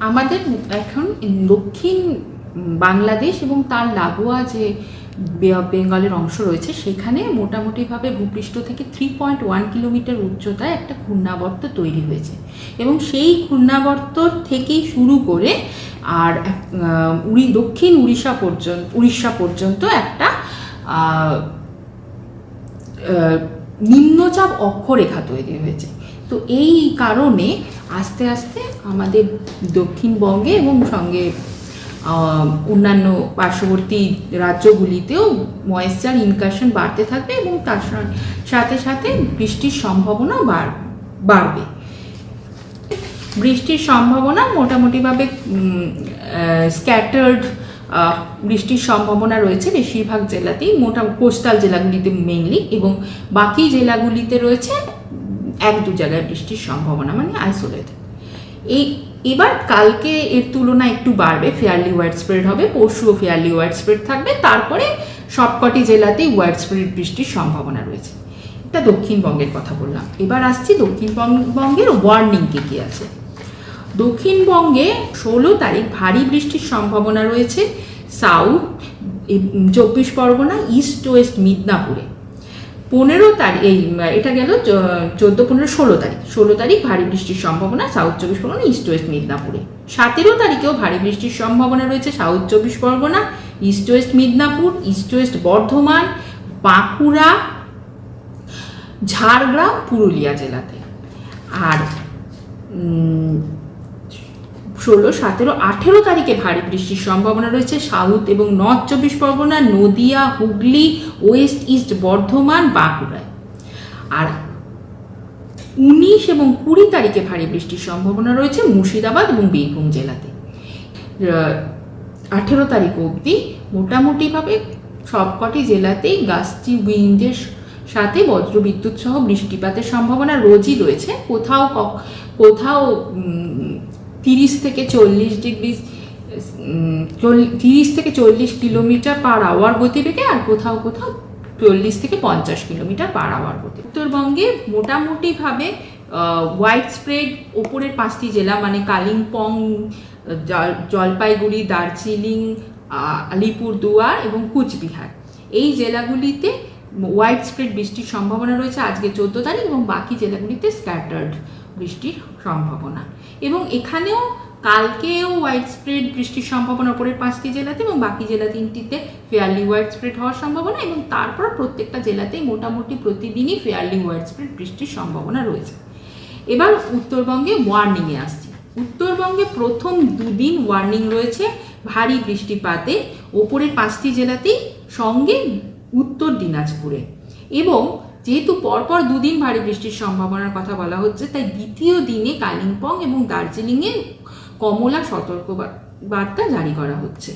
আমাদের এখন দক্ষিণ বাংলাদেশ এবং তার লাগোয়া যে বেঙ্গলের অংশ রয়েছে, সেখানে মোটামুটিভাবে ভূপৃষ্ঠ থেকে থ্রি পয়েন্ট ওয়ান কিলোমিটার উচ্চতায় একটা ঘূর্ণাবর্ত তৈরি হয়েছে। এবং সেই ঘূর্ণাবর্ত থেকেই শুরু করে আর উড়ি, দক্ষিণ উড়িষ্যা পর্যন্ত উড়িষ্যা পর্যন্ত একটা নিম্নচাপ অক্ষরেখা তৈরি হয়েছে। তো এই কারণে আস্তে আস্তে আমাদের দক্ষিণবঙ্গে এবং সঙ্গে অন্যান্য পার্শ্ববর্তী রাজ্যগুলিতেও ময়েশ্চার ইনকাশন বাড়তে থাকবে এবং তার সাথে সাথে বৃষ্টির সম্ভাবনা বাড় বাড়বে। বৃষ্টির সম্ভাবনা মোটামুটিভাবে স্ক্যাটার্ড বৃষ্টির সম্ভাবনা রয়েছে বেশিরভাগ জেলাতেই, মোটা কোস্টাল জেলাগুলিতে মেইনলি এবং বাকি জেলাগুলিতে রয়েছে এক দু জায়গায় বৃষ্টির সম্ভাবনা মানে আইসোলেটেড এই, এবার কালকে এর তুলনায় একটু বাড়বে ফেয়ারলি ওয়াইড স্প্রেড হবে, পরশুও ফেয়ারলি ওয়াইড স্প্রেড থাকবে, তারপরে সবকটি জেলাতেই ওয়াইড স্প্রেড বৃষ্টির সম্ভাবনা রয়েছে। এটা দক্ষিণবঙ্গের কথা বললাম। এবার আসছি দক্ষিণবঙ্গের ওয়ার্নিং কি কি আছে। দক্ষিণবঙ্গে ষোলো তারিখ ভারী বৃষ্টির সম্ভাবনা রয়েছে সাউথ চব্বিশ পরগনা ইস্ট ওয়েস্ট মিদনাপুরে। পনেরো তারিখ, এই, এটা গেল চোদ্দ, পনেরো, ষোলো তারিখ। ষোলো তারিখ ভারী বৃষ্টির সম্ভাবনা সাউথ চব্বিশ পরগনা ইস্ট ওয়েস্ট মিদনাপুরে। সতেরো তারিখেও ভারী বৃষ্টির সম্ভাবনা রয়েছে south Chabbish Pargana east west Midnapur east west Bardhaman, Bankura, Jhargram, Purulia জেলাতে। আর ষোলো, সতেরো, আঠেরো তারিখে ভারী বৃষ্টির সম্ভাবনা রয়েছে। সাউথ এবং north Chabbish Pargana, Nadia, Hooghly, west east, Bardhaman, বাঁকুড়ায়। আর উনিশ এবং কুড়ি তারিখে ভারী বৃষ্টির সম্ভাবনা রয়েছে মুর্শিদাবাদ এবং বীরভূম জেলাতে। আঠেরো তারিখ অবধি মোটামুটিভাবে সবকটি জেলাতেই গাছটি, উইন্ডের সাথে বজ্রবিদ্যুৎ সহ বৃষ্টিপাতের সম্ভাবনা রোজই রয়েছে। কোথাও কোথাও তিরিশ থেকে চল্লিশ ডিগ্রি তিরিশ থেকে চল্লিশ কিলোমিটার পার আওয়ার গতিবেগে আর কোথাও কোথাও চল্লিশ থেকে পঞ্চাশ কিলোমিটার পার আওয়ার গতি উত্তরবঙ্গে মোটামুটিভাবে হোয়াইট স্প্রেড ওপরের পাঁচটি জেলা মানে কালিম্পং জলপাইগুড়ি, দার্জিলিং আলিপুরদুয়ার এবং কুচবিহার। এই জেলাগুলিতে হোয়াইট স্প্রেড বৃষ্টির সম্ভাবনা রয়েছে আজকে চোদ্দ তারিখ এবং বাকি জেলাগুলিতে স্ক্যাটার্ড বৃষ্টির সম্ভাবনা। এবং এখানেও কালকেও হোয়াইট স্প্রেড বৃষ্টির সম্ভাবনা ওপরের পাঁচটি জেলাতে এবং বাকি জেলা তিনটিতে ফেয়ারলি হোয়াইট স্প্রেড হওয়ার সম্ভাবনা এবং তারপর প্রত্যেকটা জেলাতেই মোটামুটি প্রতিদিনই ফেয়ারলি হোয়াইট স্প্রেড বৃষ্টির সম্ভাবনা রয়েছে। এবার উত্তরবঙ্গে ওয়ার্নিংয়ে আসছি। উত্তরবঙ্গে প্রথম দুদিন ওয়ার্নিং রয়েছে ভারী বৃষ্টিপাতে। ওপরের পাঁচটি জেলাতেই সঙ্গে উত্তর দিনাজপুরে। এবং যেহেতু পরপর দুদিন ভারী বৃষ্টির সম্ভাবনার কথা বলা হচ্ছে, তাই দ্বিতীয় দিনে কালিম্পং এবং দার্জিলিংয়ে কমলা সতর্ক বার্তা জারি করা হচ্ছে।